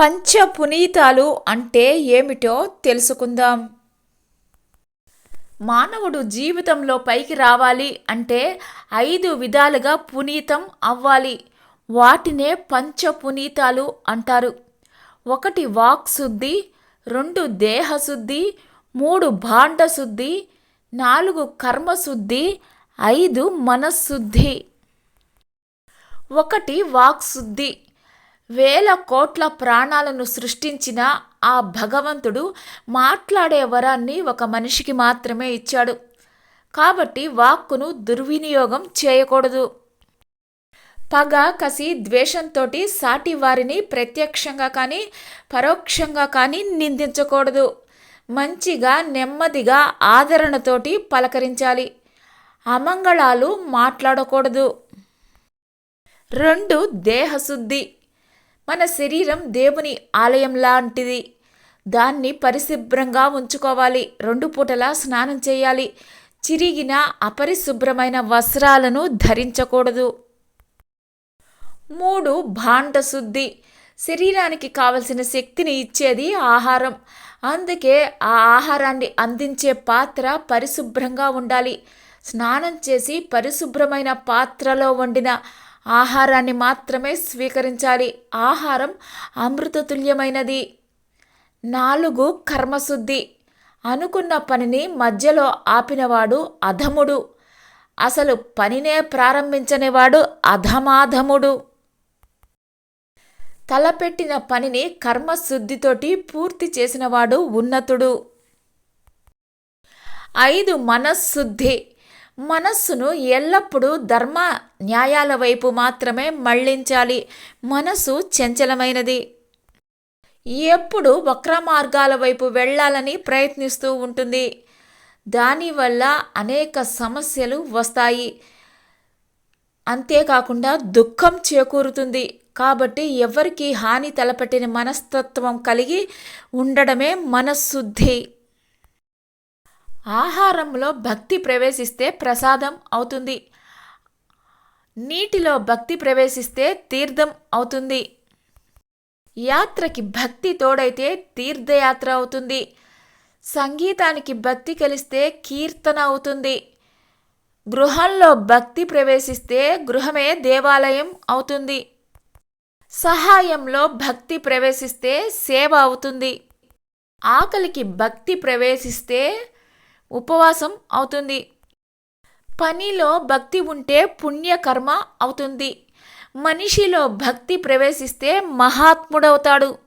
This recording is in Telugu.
పంచ పునీతాలు అంటే ఏమిటో తెలుసుకుందాం. మానవుడు జీవితంలో పైకి రావాలి అంటే ఐదు విధాలుగా పునీతం అవ్వాలి. వాటినే పంచ పునీతాలు అంటారు. ఒకటి వాక్ శుద్ధి రెండు దేహశుద్ధి మూడు భాండశుద్ధి నాలుగు కర్మశుద్ధి ఐదు మనశుద్ధి ఒకటి వాక్శుద్ధి. వేల కోట్ల ప్రాణాలను సృష్టించిన ఆ భగవంతుడు మాట్లాడే వరాన్ని ఒక మనిషికి మాత్రమే ఇచ్చాడు. కాబట్టి వాక్కును దుర్వినియోగం చేయకూడదు. పగ కసి ద్వేషంతో సాటి వారిని ప్రత్యక్షంగా కానీ పరోక్షంగా కానీ నిందించకూడదు. మంచిగా నెమ్మదిగా ఆదరణతోటి పలకరించాలి. అమంగళాలు మాట్లాడకూడదు. రెండు దేహశుద్ధి. మన శరీరం దేవుని ఆలయం లాంటిది. దాన్ని పరిశుభ్రంగా ఉంచుకోవాలి. రెండు పూటలా స్నానం చేయాలి. చిరిగిన అపరిశుభ్రమైన వస్త్రాలను ధరించకూడదు. మూడు భాండ శుద్ధి. శరీరానికి కావలసిన శక్తిని ఇచ్చేది ఆహారం. అందుకే ఆ ఆహారాన్ని అందించే పాత్ర పరిశుభ్రంగా ఉండాలి. స్నానం చేసి పరిశుభ్రమైన పాత్రలో వండిన ఆహారాన్ని మాత్రమే స్వీకరించాలి. ఆహారం అమృతతుల్యమైనది. నాలుగు కర్మశుద్ధి. అనుకున్న పనిని మధ్యలో ఆపినవాడు అధముడు. అసలు పనినే ప్రారంభించనివాడు అధమాధముడు. తలపెట్టిన పనిని కర్మశుద్ధితోటి పూర్తి చేసినవాడు ఉన్నతుడు. ఐదు మనశ్శుద్ధి. మనస్సును ఎల్లప్పుడూ ధర్మ న్యాయాల వైపు మాత్రమే మళ్ళించాలి. మనసు చంచలమైనది. ఎప్పుడు వక్ర మార్గాల వైపు వెళ్ళాలని ప్రయత్నిస్తూ ఉంటుంది. దానివల్ల అనేక సమస్యలు వస్తాయి. అంతేకాకుండా దుఃఖం చేకూరుతుంది. కాబట్టి ఎవరికి హాని తలపెట్టిన మనస్తత్వం కలిగి ఉండడమే మనశుద్ధి. ఆహారంలో భక్తి ప్రవేశిస్తే ప్రసాదం అవుతుంది. నీటిలో భక్తి ప్రవేశిస్తే తీర్థం అవుతుంది. యాత్రకి భక్తి తోడైతే తీర్థయాత్ర అవుతుంది. సంగీతానికి భక్తి కలిస్తే కీర్తన అవుతుంది. గృహంలో భక్తి ప్రవేశిస్తే గృహమే దేవాలయం అవుతుంది. సహాయంలో భక్తి ప్రవేశిస్తే సేవ అవుతుంది. ఆకలికి భక్తి ప్రవేశిస్తే ఉపవాసం అవుతుంది. పనిలో భక్తి ఉంటే పుణ్యకర్మ అవుతుంది. మనిషిలో భక్తి ప్రవేశిస్తే మహాత్ముడవుతాడు.